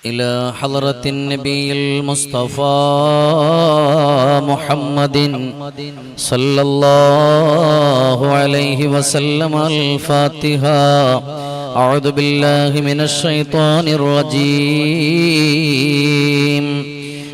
إلى حضرة النبي المصطفى محمد صلى الله عليه وسلم الفاتحة. أعوذ بالله من الشيطان الرجيم.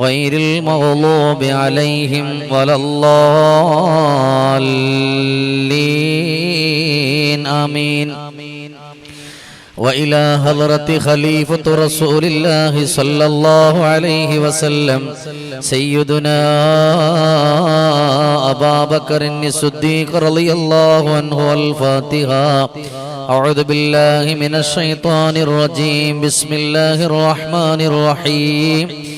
غير المغضوب عليهم ولا الضالين. آمين. وإلى حضرة خليفة رسول الله صلى الله عليه وسلم سيدنا أبا بكر الصديق رضي الله عنه الفاتحة أعوذ بالله من الشيطان الرجيم. بسم الله الرحمن الرحيم.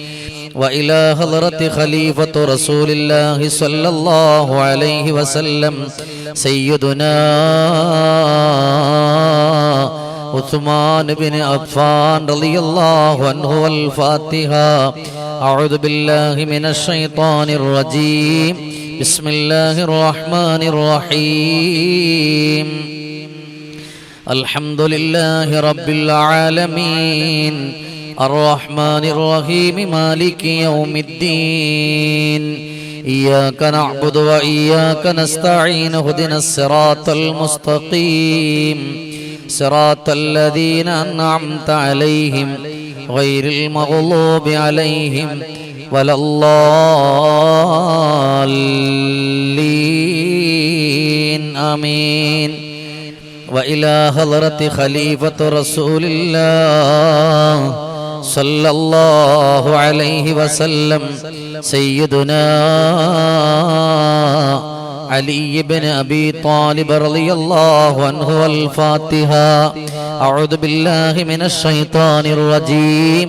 وإلى حضرة خليفة رسول الله صلى الله عليه وسلم سيدنا عثمان بن عفان رضي الله عنه والفاتحة. أعوذ بالله من الشيطان الرجيم. بسم الله الرحمن الرحيم. الحمد لله رب العالمين. الرحمن الرحيم مالك يوم الدين. إياك نعبد وإياك نستعين اهدنا الصراط المستقيم. صراط الذين أنعمت عليهم غير المغضوب عليهم ولا الضالين. آمين. وإلى حضرة خليفة رسول الله صلى الله عليه وسلم سيدنا علي بن أبي طالب رضي الله عنه الفاتحة أعوذ بالله من الشيطان الرجيم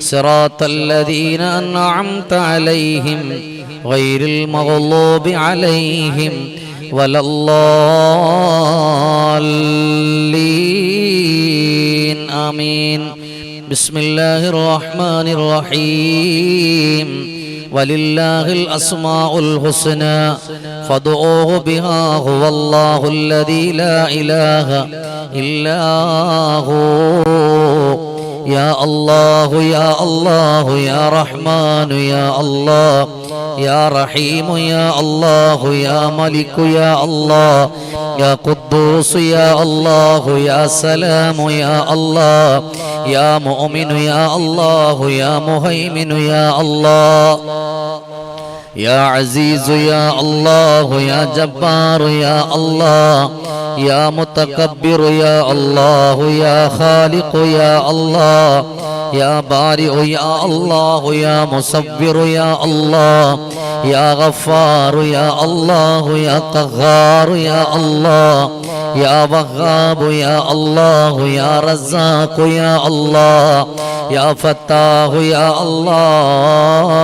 صراط الذين أنعمت عليهم غير المغضوب عليهم ولا الضالين. آمين. بسم الله الرحمن الرحيم. ولله الأسماء الحسنى. فادعوه بها. هو الله الذي لا إله إلا هو. يا الله يا الله يا رحمن يا الله يا رحيم يا الله يا ملك يا الله يا قدوس يا الله يا سلام يا الله يا مؤمن يا الله يا مهيمن يا الله. يا عزيز يا الله يا جبار يا الله يا متكبر يا الله يا خالق يا الله يا بارئ يا الله يا مصبر يا الله يا غفار يا الله يا قهار يا الله يا وهاب يا الله يا رزاق يا الله يا فتاه يا الله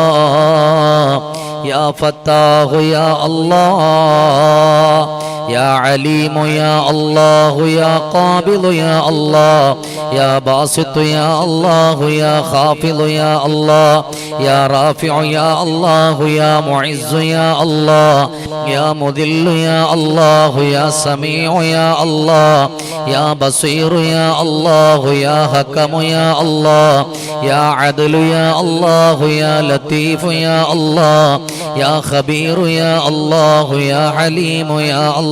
يا فتاه يا الله. يا عليم يا الله يا قابض يا الله يا باسط يا الله يا خافض يا الله يا رافع يا الله يا معز يا الله يا مذل يا الله يا سميع يا الله يا بصير يا الله يا حكم يا الله يا عدل يا الله يا لطيف يا الله يا خبير يا الله يا حليم يا الله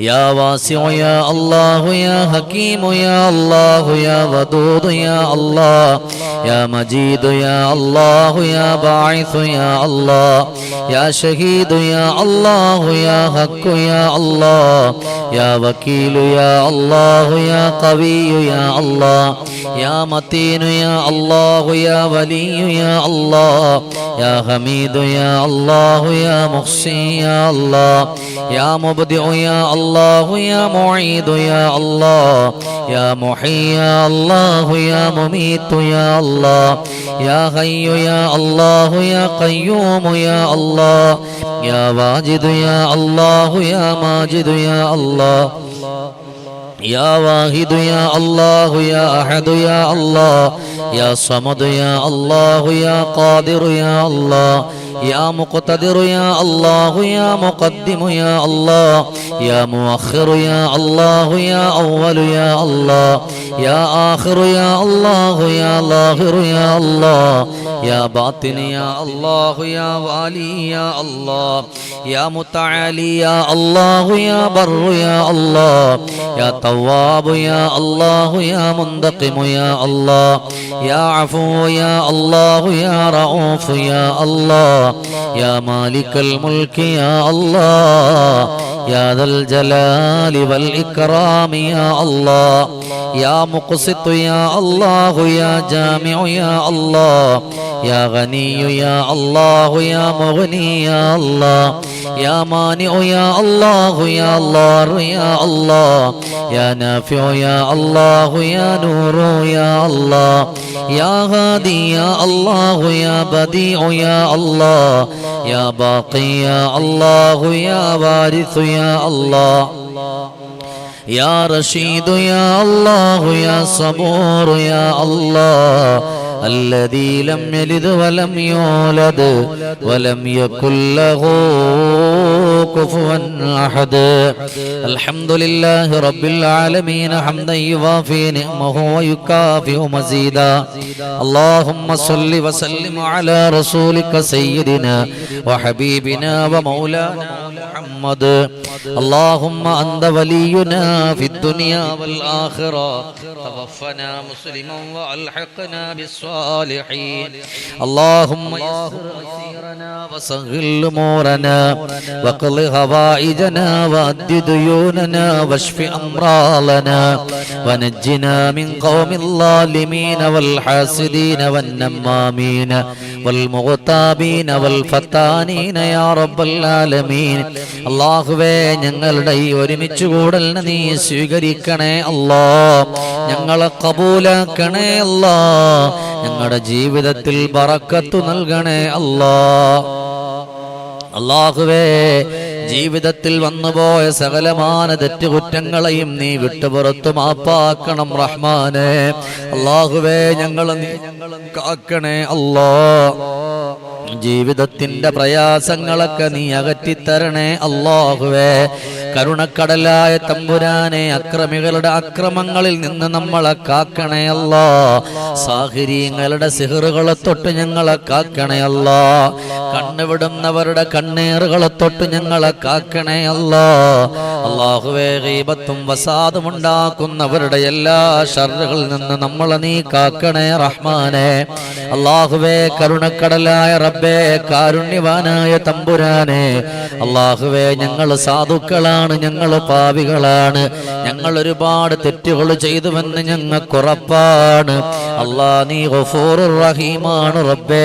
يا واسع يا الله يا حكيم يا الله يا ودود يا الله يا مجيد يا الله يا باعث يا الله يا شهيد يا الله يا حق يا الله يا وكيل يا الله يا قوي يا الله يا متين يا الله يا ولي يا الله يا حميد يا الله يا محسن يا الله يا مبدع يا الله يا معيد يا الله يا محيي يا الله يا مميت يا الله يا حي يا الله يا قيوم يا الله يا واجد يا الله يا ماجد يا الله يا واحد يا الله يا أحد يا الله يا صمد يا الله يا قادر يا الله يا مقتدر يا الله يا مقدم يا الله يا مؤخر يا الله يا أول يا الله. يا آخر يا الله يا ظاهر يا الله يا باطن يا الله يا والي يا الله يا متعالي يا الله يا بر يا الله يا تواب يا الله يا منتقم يا الله يا عفو يا الله يا رؤوف يا الله يا مالك الملك يا الله يا ذا الجلال والإكرام يا الله يا مقسط يا الله يا جامع يا الله. يا غني يا الله يا مغني يا الله. يا مانع يا الله يا الله يا الله. يا نافع يا الله يا نور يا الله. يا هادي يا الله يا بديع يا الله. يا باقي يا الله يا وارث يا الله. يا رشيد يا الله يا صبور يا الله الذي لم يلد ولم يولد ولم يكن له كفوا احد الحمد لله رب العالمين حمدا يوافي نعمه ويكافئ مزيدا اللهم صل وسلم على رسولك سيدنا وحبيبنا ومولانا محمد اللهم انت ولينا في الدنيا والاخره توفنا مسلما والحقنا بالصالحين اللهم يسر مسيرنا وسهل امورنا وقل هوائجنا وأد ديوننا واشف أمراضنا ونجنا من قوم الظالمين والحاسدين والنمامين والمغتابين والفتانين يا رب العالمين അള്ളാഹുവേ ഞങ്ങളുടെ ഈ ഒരുമിച്ച് കൂടലിന് നീ സ്വീകരിക്കണേ അല്ലാ ഞങ്ങളെ കബൂലാക്കണേ അല്ലാ ഞങ്ങളുടെ ജീവിതത്തിൽ ബറക്കത്തു നൽകണേ അല്ലാ അള്ളാഹുവേ ജീവിതത്തിൽ വന്നുപോയ സകലമാന തെറ്റുകുറ്റങ്ങളെയും നീ വിട്ടുപുറത്തു മാപ്പാക്കണം റഹ്മാനെ. അള്ളാഹുവേ ഞങ്ങൾ നീ കാക്കണേ അല്ലോ. ജീവിതത്തിന്റെ പ്രയാസങ്ങളൊക്കെ നീ അകറ്റിത്തരണേ അള്ളാഹുവേ കരുണക്കടലായ തമ്പുരാനെ അക്രമികളുടെ അക്രമങ്ങളിൽ നിന്ന് നമ്മളെ കാക്കണയല്ല അല്ലാ. സാഹിര്യങ്ങളുടെ സിഹറുകളെ തൊട്ട് ഞങ്ങളെ കാക്കണയല്ല കണ്ണുവിടുന്നവരുടെ കണ്ണീറുകളെ തൊട്ട് ഞങ്ങളെ കാക്കണയല്ല അള്ളാഹുവേ ഗീബത്തും വസാദും ഉണ്ടാക്കുന്നവരുടെ എല്ലാ ഷറുകളിൽ നിന്ന് നമ്മളെ നീ കാക്കണേ റഹ്മാനെ. അള്ളാഹുവേ കരുണക്കടലായ റബ്ബേ കാരുണ്യവാനായ തമ്പുരാനെ. അള്ളാഹുവേ ഞങ്ങൾ സാധുക്കളാണ് ഞങ്ങൾ പാവികളാണ്. ഞങ്ങൾ ഒരുപാട് തെറ്റുകൾ ചെയ്തുവെന്ന് ഞങ്ങൾക്കുറപ്പാണ് അള്ളാ നീ റഹീമാണ് റബ്ബേ.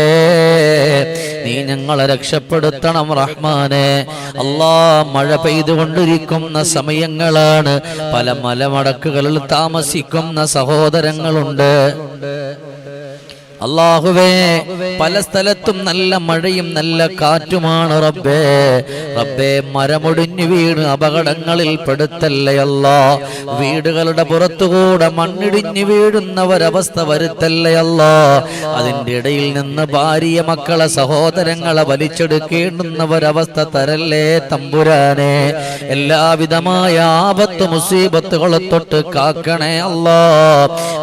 നീ ഞങ്ങളെ രക്ഷപ്പെടുത്തണം റഹ്മാനെ. അള്ളാ മഴ പെയ്തുകൊണ്ടിരിക്കുന്ന സമയങ്ങളാണ്. പല മലമടക്കുകളിൽ താമസിക്കുന്ന സഹോദരങ്ങളുണ്ട്. അള്ളാഹുവേ പല സ്ഥലത്തും നല്ല മഴയും നല്ല കാറ്റുമാണ് റബ്ബേ. റബ്ബേ മരമൊടിഞ്ഞു വീണ് അപകടങ്ങളിൽ പെടുത്തല്ലേ അല്ലാ. വീടുകളുടെ പുറത്തുകൂടെ മണ്ണിടിഞ്ഞു വീഴുന്ന ഒരവസ്ഥ വരുത്തല്ലേ അല്ലാ. അതിന്റെ ഇടയിൽ നിന്ന് ഭാര്യ മക്കളെ സഹോദരങ്ങളെ വലിച്ചെടുക്കേണ്ടുന്ന ഒരവസ്ഥ തരല്ലേ തമ്പുരാനെ. എല്ലാവിധമായ ആപത്ത് മുസീബത്തുകളെ തൊട്ട് കാക്കണേ അല്ലാ.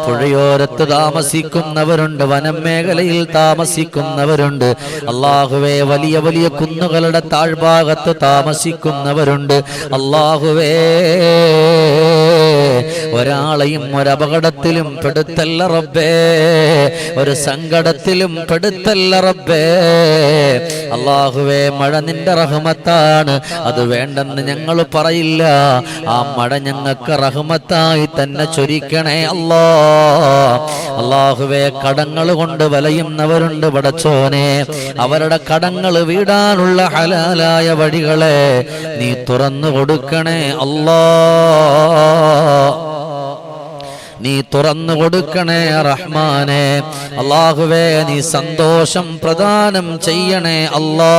പുഴയോരത്ത് താമസിക്കുന്നവരുണ്ട് വനം മേഖലയിൽ താമസിക്കുന്നവരുണ്ട്. അള്ളാഹുവെ വലിയ വലിയ കുന്നുകളുടെ താഴ്ഭാഗത്ത് താമസിക്കുന്നവരുണ്ട്. അള്ളാഹുവേ. ഒരാളെയും ഒരപകടത്തിലും പെടുത്തല്ല റബ്ബേ. ഒരു സങ്കടത്തിലും പെടുത്തല്ല റബ്ബേ. അള്ളാഹുവേ മഴ നിന്റെ റഹ്മത്താണ്. അത് വേണ്ടെന്ന് ഞങ്ങൾ പറയില്ല. ആ മഴ ഞങ്ങൾക്ക് റഹ്മത്തായി തന്നെ ചൊരിക്കണേ അല്ലാ. അള്ളാഹുവേ കടങ്ങൾ കൊണ്ട് വലയുന്നവരുണ്ട് പടച്ചോനെ. അവരുടെ കടങ്ങൾ വീടാനുള്ള ഹലാലായ വഴികളെ നീ തുറന്നു കൊടുക്കണേ അല്ലാ. തുറന്നു കൊടുക്കണേ റഹ്മാനെ അള്ളാഹുവേ നീ സന്തോഷം പ്രദാനം ചെയ്യണേ അല്ലാ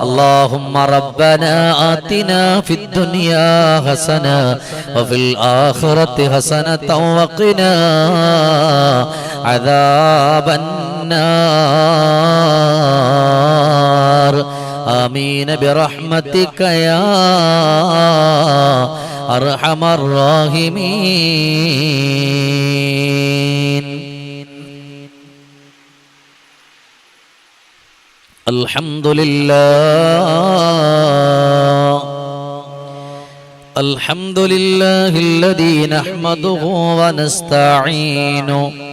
اللهم ربنا آتنا في الدنيا حسنة وفي الآخرة حسنة وقنا عذاب النار آمين برحمتك يا أرحم الراحمين. الحمد لله. الحمد لله الذي نحمده ونستعينه.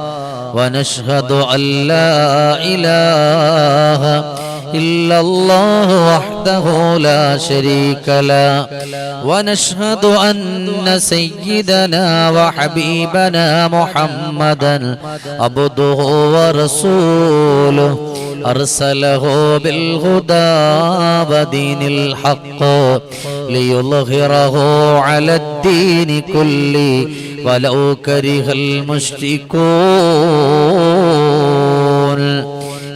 ونشهد أن لا إله إلا الله وحده لا شريك له. ونشهد أن سيدنا وحبيبنا محمدا عبده ورسوله. أرسله بالهدى ودين الحق ليظهره على الدين كله ولو كره المشركون.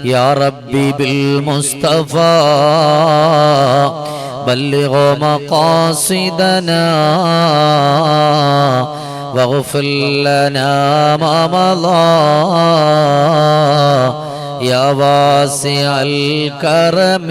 يا ربي بالمصطفى بلغ مقاصدنا واغفر لنا ما مضى. يا واسع الكرم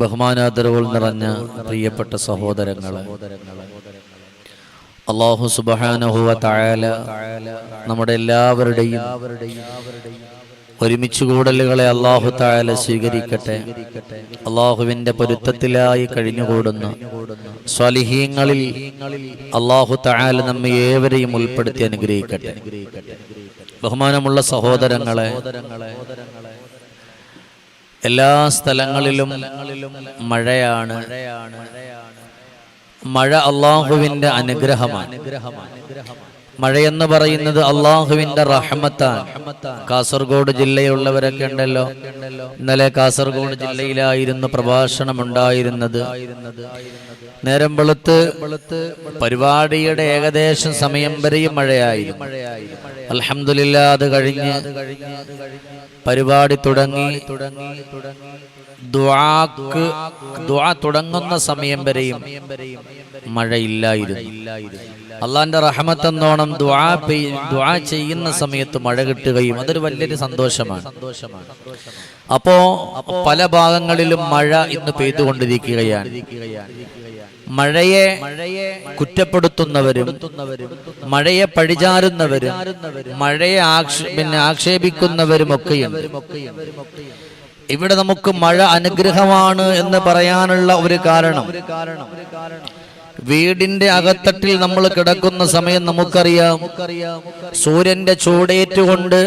ബഹുമാനാദരവുകൾ നിറഞ്ഞ പ്രിയപ്പെട്ട സഹോദരങ്ങളെ അള്ളാഹു സുബാനഹുവ തായാല നമ്മുടെ എല്ലാവരുടെയും ഒരുമിച്ച് കൂടലുകളെ അള്ളാഹു തായാല സ്വീകരിക്കട്ടെ. അള്ളാഹുവിന്റെ പൊരുത്തത്തിലായി കഴിഞ്ഞുകൂടുന്ന സ്വലിഹീങ്ങളിൽ അള്ളാഹു തായാല നമ്മെ ഏവരെയും ഉൾപ്പെടുത്തി അനുഗ്രഹിക്കട്ടെ. ബഹുമാനമുള്ള സഹോദരങ്ങളെ എല്ലാ സ്ഥലങ്ങളിലും മഴയാണ്. മഴ അള്ളാഹുവിന്റെ അനുഗ്രഹമാണ്. മഴയെന്ന് പറയുന്നത് അള്ളാഹുവിന്റെ റഹ്മത്താണ്. കാസർഗോഡ് ജില്ലയുള്ളവരൊക്കെ ഉണ്ടല്ലോ. ഇന്നലെ കാസർഗോഡ് ജില്ലയിലായിരുന്നു പ്രഭാഷണം ഉണ്ടായിരുന്നത് നേരം വെളുത്ത് പരിപാടിയുടെ ഏകദേശം സമയം വരെയും മഴയായിരുന്നു. അലഹമില്ല അത് കഴിഞ്ഞ് പരിപാടി തുടങ്ങി ദുആ തുടങ്ങുന്ന സമയം വരെയും മഴയില്ലായിരുന്നു. അള്ളാന്റെ റഹമത്ത് എന്നോണം ദ്വാ ദുആ ദ്വാ ചെയ്യുന്ന സമയത്ത് മഴ കിട്ടുകയും അതൊരു വലിയൊരു സന്തോഷമാണ്. അപ്പോ പല ഭാഗങ്ങളിലും മഴ ഇന്ന് പെയ്തുകൊണ്ടിരിക്കുകയാണ്. മഴയെ കുറ്റപ്പെടുത്തുന്നവരും മഴയെ പഴിചാരുന്നവരും മഴയെ പിന്നെ ആക്ഷേപിക്കുന്നവരും ഒക്കെയും. ഇവിടെ നമുക്ക് മഴ അനുഗ്രഹമാണ് എന്ന് പറയാനുള്ള ഒരു കാരണം. വീടിന്റെ അകത്തട്ടിൽ നമ്മൾ കിടക്കുന്ന സമയം നമുക്കറിയാം. സൂര്യന്റെ ചൂടേറ്റുകൊണ്ട്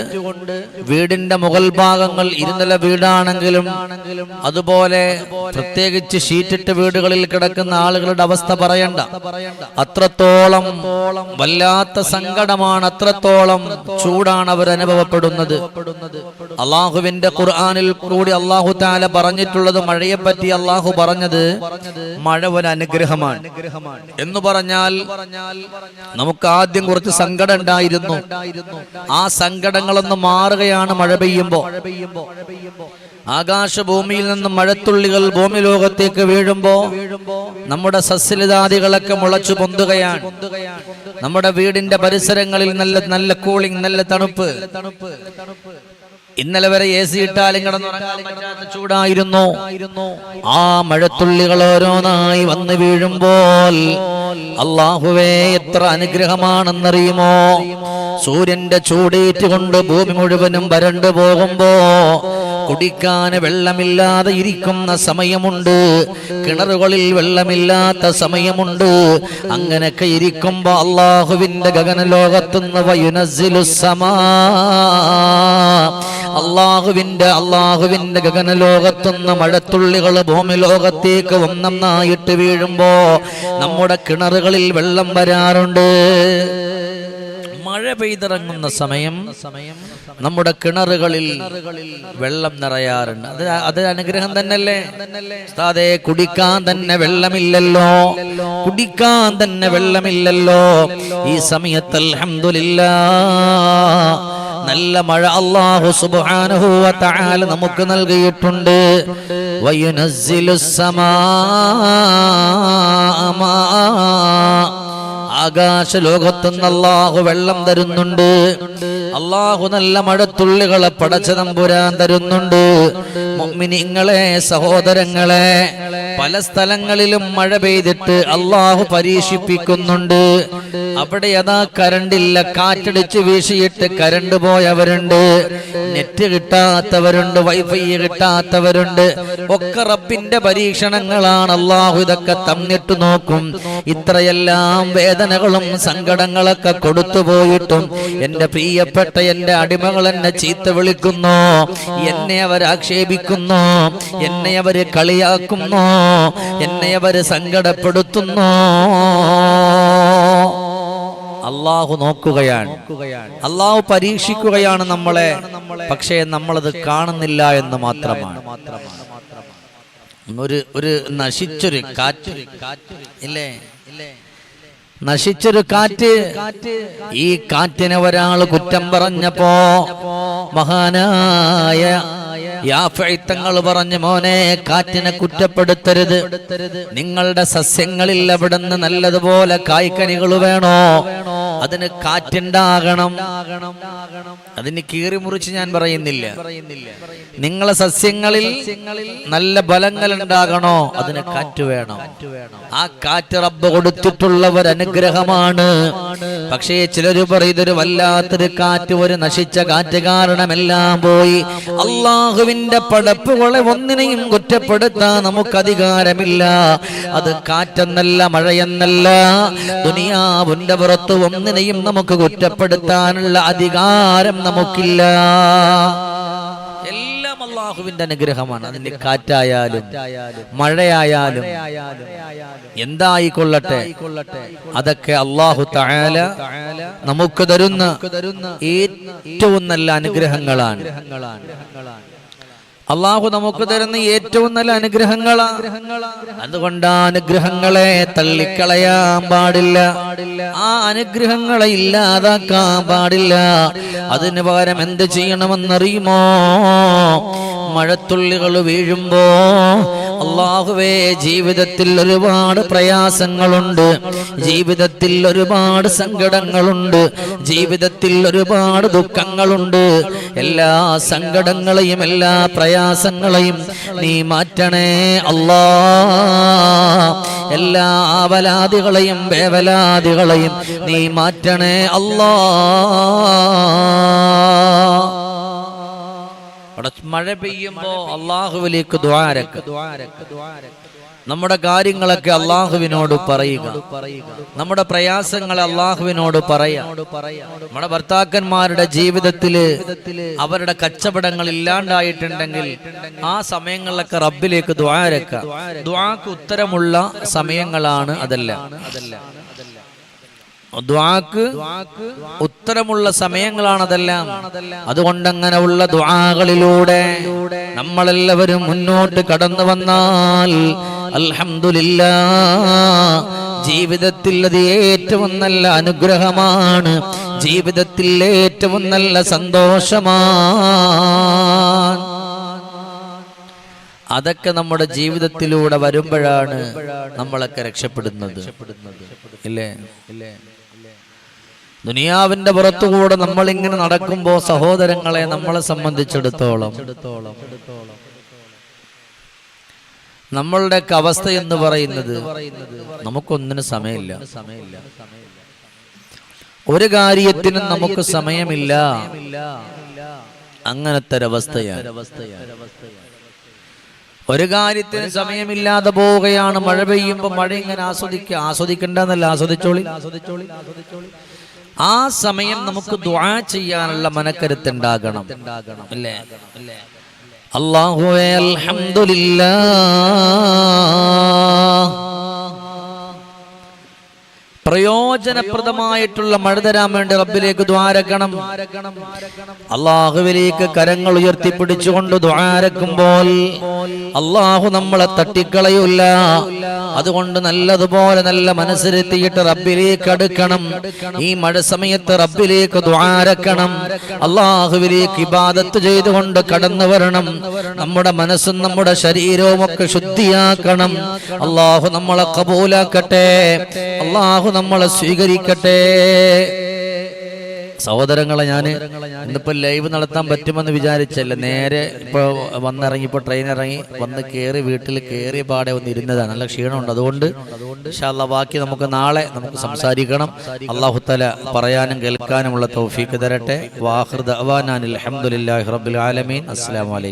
വീടിന്റെ മുകൾ ഭാഗങ്ങൾ ഇരുനില വീടാണെങ്കിലും അതുപോലെ പ്രത്യേകിച്ച് ഷീറ്റിട്ട് വീടുകളിൽ കിടക്കുന്ന ആളുകളുടെ അവസ്ഥ പറയണ്ട. അത്രത്തോളം വല്ലാത്ത സങ്കടമാണ് അത്രത്തോളം ചൂടാണ് അവർ അനുഭവപ്പെടുന്നത്. അള്ളാഹുവിന്റെ ഖുർആാനിൽ കൂടി അള്ളാഹു താല പറഞ്ഞിട്ടുള്ളത് മഴയെ പറ്റി അള്ളാഹു പറഞ്ഞത് മഴ ഒരു അനുഗ്രഹമാണ്. എന്ന് പറഞ്ഞാൽ നമുക്ക് ആദ്യം കുറച്ച് സങ്കടം ഉണ്ടായിരുന്നു. ആ സങ്കടങ്ങളൊന്ന് മാറുകയാണ് മഴ പെയ്യുമ്പോ ആകാശഭൂമിയിൽ നിന്ന് മഴത്തുള്ളികൾ ഭൂമി ലോകത്തേക്ക് വീഴുമ്പോ നമ്മുടെ സസ്യലതാദികളൊക്കെ മുളച്ചു പൊന്തുകയാണ്. നമ്മുടെ വീടിന്റെ പരിസരങ്ങളിൽ നല്ല നല്ല കൂളിംഗ് നല്ല തണുപ്പ്. ഇന്നലെ വരെ എ സി ഇട്ടാലും കിടന്നുറങ്ങാൻ ചൂടായിരുന്നു. ആ മഴത്തുള്ളികൾ ഓരോന്നായി വന്നു വീഴുമ്പോൾ അള്ളാഹുവേ എത്ര അനുഗ്രഹമാണെന്നറിയുമോ? സൂര്യന്റെ ചൂടേറ്റുകൊണ്ട് ഭൂമി മുഴുവനും വരണ്ടു പോകുമ്പോ കുടിക്കാൻ വെള്ളമില്ലാതെ ഇരിക്കുന്ന സമയമുണ്ട്. കിണറുകളിൽ വെള്ളമില്ലാത്ത സമയമുണ്ട്. അങ്ങനെയൊക്കെ ഇരിക്കുമ്പോ അള്ളാഹുവിന്റെ ഗഗനലോകത്തുനിന്ന് വയുനസിലു സമാ അള്ളാഹുവിന്റെ അള്ളാഹുവിന്റെ ഗഗനലോകത്തുനിന്ന് മഴത്തുള്ളികൾ ഭൂമി ലോകത്തേക്ക് ഒന്നൊന്നായിട്ട് വീഴുമ്പോ നമ്മുടെ കിണറുകളിൽ വെള്ളം വരാറുണ്ട്. മഴ പെയ്തിറങ്ങുന്ന സമയം നമ്മുടെ കിണറുകളിൽ വെള്ളം നിറയാറുണ്ട്. അത് അത് അനുഗ്രഹം തന്നെയല്ലേ? ഉസ്താദേ കുടിക്കാൻ തന്നെ വെള്ളമില്ലല്ലോ. കുടിക്കാൻ തന്നെ വെള്ളമില്ലല്ലോ. ഈ സമയത്ത് അൽഹംദുലില്ലാ നല്ല മഴ അള്ളാഹു തആല നമുക്ക് നൽകിയിട്ടുണ്ട്. ആകാശ ലോകത്തുനിന്ന് അള്ളാഹു വെള്ളം തരുന്നുണ്ട്. അള്ളാഹു നല്ല മഴത്തുള്ളികളെ പടച്ച തമ്പുരാൻ തരുന്നുണ്ട്. മുഅ്മിനീങ്ങളെ സഹോദരങ്ങളെ പല സ്ഥലങ്ങളിലും മഴ പെയ്തിട്ട് അള്ളാഹു പരീക്ഷിപ്പിക്കുന്നുണ്ട്. അവിടെ അതാ കരണ്ടില്ല കാറ്റടിച്ച് വീശിയിട്ട് കരണ്ട് പോയവരുണ്ട്. നെറ്റ് കിട്ടാത്തവരുണ്ട് വൈഫൈ കിട്ടാത്തവരുണ്ട്. ഒക്കെ റബ്ബിന്റെ പരീക്ഷണങ്ങളാണ് അള്ളാഹു ഇതൊക്കെ തന്നിട്ട് നോക്കും. ഇത്രയെല്ലാം വേദനകളും സങ്കടങ്ങളൊക്കെ കൊടുത്തു പോയിട്ടും എന്റെ പ്രിയപ്പെട്ട എന്റെ അടിമകൾ എന്നെ ചീത്ത വിളിക്കുന്നു എന്നെ അവരാക്ഷേപിക്കുന്നു എന്നെ അവർ കളിയാക്കുന്നു. എന്നെ അവർ സങ്കടപ്പെടുത്തുന്നു. അള്ളാഹു നോക്കുകയാണ്. അള്ളാഹു പരീക്ഷിക്കുകയാണ് നമ്മളെ. പക്ഷേ നമ്മളത് കാണുന്നില്ല എന്ന് മാത്രമാണ്. ഒരു ഒരു നശിച്ചൊരു കാറ്റ്. ഇല്ലേ? നശിച്ചൊരു കാറ്റ്. ഈ കാറ്റിനെ ഒരാൾ കുറ്റം പറഞ്ഞപ്പോ മഹാനായ യാഫൈത്തങ്ങൾ പറഞ്ഞു മോനെ കാറ്റിനെ കുറ്റപ്പെടുത്തരുത്. നിങ്ങളുടെ സസ്യങ്ങളിൽ അവിടുന്ന് നല്ലതുപോലെ കായ്ക്കനികൾ വേണോ? അതിന് കാറ്റുണ്ടാകണം. അതിന് കീറി മുറിച്ച് ഞാൻ പറയുന്നില്ല. നിങ്ങളെ സസ്യങ്ങളിൽ നല്ല ബലങ്ങൾ ഉണ്ടാകണോ? അതിന് കാറ്റ് വേണം. ആ കാറ്റ് റബ്ബ് കൊടുത്തിട്ടുള്ള ഒരു അനുഗ്രഹമാണ്. പക്ഷേ ചിലര് പറയുന്നൊരു വല്ലാത്തൊരു കാറ്റ് ഒരു നശിച്ച കാറ്റ് കാരണമെല്ലാം പോയി. അള്ളാഹുവിന്റെ പടപ്പുകളെ ഒന്നിനെയും കുറ്റപ്പെടുത്താൻ നമുക്ക് അധികാരമില്ല അത് കാറ്റെന്നല്ല മഴയെന്നല്ല. ദുനിയാവിന്റെ പുറത്ത് ഒന്നിനെയും നമുക്ക് കുറ്റപ്പെടുത്താനുള്ള അധികാരം നമുക്കില്ല. എല്ലാം അള്ളാഹുവിന്റെ അനുഗ്രഹമാണ്. അതിന്റെ കാറ്റായാലും മഴയായാലും എന്തായിക്കൊള്ളട്ടെ? അതൊക്കെ അള്ളാഹു തായാല നമുക്ക് തരുന്ന ഏറ്റവും നല്ല അനുഗ്രഹങ്ങളാണ്. അള്ളാഹു നമുക്ക് തരുന്ന ഏറ്റവും നല്ല അനുഗ്രഹങ്ങളാ. അതുകൊണ്ട് ആ അനുഗ്രഹങ്ങളെ തള്ളിക്കളയാൻ പാടില്ല. ആ അനുഗ്രഹങ്ങളെ ഇല്ലാതാക്കാൻ പാടില്ല. അതിന് പകരം എന്ത് ചെയ്യണമെന്നറിയുമോ? മഴത്തുള്ളികൾ വീഴുമ്പോ അള്ളാഹുവേ ജീവിതത്തിൽ ഒരുപാട് പ്രയാസങ്ങളുണ്ട്. ജീവിതത്തിൽ ഒരുപാട് സങ്കടങ്ങളുണ്ട്. ജീവിതത്തിൽ ഒരുപാട് ദുഃഖങ്ങളുണ്ട്. എല്ലാ സങ്കടങ്ങളെയും എല്ലാ പ്രയാസങ്ങളെയും നീ മാറ്റണേ അല്ലാ. എല്ലാ ആവലാദികളെയും വേവലാദികളെയും നീ മാറ്റണേ അല്ലാ. അവിടെ മഴ പെയ്യുമ്പോ അള്ളാഹുവിലേക്ക് ദ്വാരക്ക് നമ്മുടെ കാര്യങ്ങളൊക്കെ അള്ളാഹുവിനോട് പറയുക. നമ്മുടെ പ്രയാസങ്ങളെ അള്ളാഹുവിനോട് പറയാം. നമ്മുടെ ഭർത്താക്കന്മാരുടെ ജീവിതത്തിൽ അവരുടെ കച്ചവടങ്ങൾ ഇല്ലാണ്ടായിട്ടുണ്ടെങ്കിൽ ആ സമയങ്ങളിലൊക്കെ റബ്ബിലേക്ക് ദ്വാരക്ക ദ്വാക്ക് ഉത്തരമുള്ള സമയങ്ങളാണ് അതെല്ലാം. ദ്വാക്ക് ഉത്തരമുള്ള സമയങ്ങളാണ് അതെല്ലാം അതുകൊണ്ട് അങ്ങനെയുള്ള ദ്വാകളിലൂടെ നമ്മളെല്ലാവരും മുന്നോട്ട് കടന്നു വന്നാൽ അലഹമില്ല ജീവിതത്തിൽ അത് ഏറ്റവും നല്ല അനുഗ്രഹമാണ്. ജീവിതത്തിൽ ഏറ്റവും നല്ല സന്തോഷമാണ്. അതൊക്കെ നമ്മുടെ ജീവിതത്തിലൂടെ വരുമ്പോഴാണ് നമ്മളൊക്കെ രക്ഷപ്പെടുന്നത്. ഇല്ലേ ഇല്ലേ? ദുനിയാവിന്റെ പുറത്തുകൂടെ നമ്മൾ ഇങ്ങനെ നടക്കുമ്പോ സഹോദരങ്ങളെ നമ്മളെ സംബന്ധിച്ചിടത്തോളം നമ്മളുടെയൊക്കെ അവസ്ഥ എന്ന് പറയുന്നത് നമുക്കൊന്നിനും സമയമില്ല. ഒരു കാര്യത്തിനും നമുക്ക് സമയമില്ല. അങ്ങനത്തെ ഒരവസ്ഥയാണ് ഒരു കാര്യത്തിന് സമയമില്ലാതെ പോവുകയാണ്. മഴ പെയ്യുമ്പോ മഴ ഇങ്ങനെ ആസ്വദിക്കുക ആസ്വദിക്കണ്ടെന്നല്ല ആസ്വദിച്ചോളി ആസ്വദിച്ചോളി. ആ സമയം നമുക്ക് ദുആ ചെയ്യാനുള്ള മനക്കരുത്തുണ്ടാകണം. അല്ലേ? അള്ളാഹുവേ അൽഹംദുലില്ലാ പ്രയോജനപ്രദമായിട്ടുള്ള മഴ തരാൻ വേണ്ടി റബ്ബിലേക്ക് ദ്വാരക്കണം. അള്ളാഹുവിലേക്ക് കരങ്ങൾ ഉയർത്തിപ്പിടിച്ചുകൊണ്ട് ദ്വാരക്കുമ്പോൾ അള്ളാഹു നമ്മളെ തട്ടിക്കളയൂല. അതുകൊണ്ട് നല്ലതുപോലെ നല്ല മനസ്സിലെത്തിയിട്ട് റബ്ബിലേക്ക് അടുക്കണം. ഈ മഴ സമയത്ത് റബ്ബിലേക്ക് ദ്വാരക്കണം അള്ളാഹുവിലേക്ക് ഇബാദത്ത് ചെയ്തുകൊണ്ട് കടന്നു വരണം. നമ്മുടെ മനസ്സും നമ്മുടെ ശരീരവും ഒക്കെ ശുദ്ധിയാക്കണം. അള്ളാഹു നമ്മളെ കബൂലാക്കട്ടെ. അള്ളാഹു നമ്മളെ സ്വീകരിക്കട്ടെ. സഹോദരങ്ങളെ ഞാൻ ഇന്നിപ്പോ ലൈവ് നടത്താൻ പറ്റുമെന്ന് വിചാരിച്ചല്ല? നേരെ ഇപ്പൊ വന്നിറങ്ങി ഇപ്പൊ ട്രെയിൻ ഇറങ്ങി വന്ന് കേറി വീട്ടിൽ കയറിയ പാടെ ഒന്ന് ഇരുന്നതാണ്. നല്ല ക്ഷീണമുണ്ട്. അതുകൊണ്ട് ഇൻഷാല്ലാ ബാക്കി നമുക്ക് നാളെ നമുക്ക് സംസാരിക്കണം. അള്ളാഹുത്തല പറയാനും കേൾക്കാനുമുള്ള തൗഫീക്ക് തരട്ടെ. വാഹൃദ് അവാനാൻ അലഹമുല്ലാ റബുൽ ആലമീൻ. അസ്സാം വലൈക്കും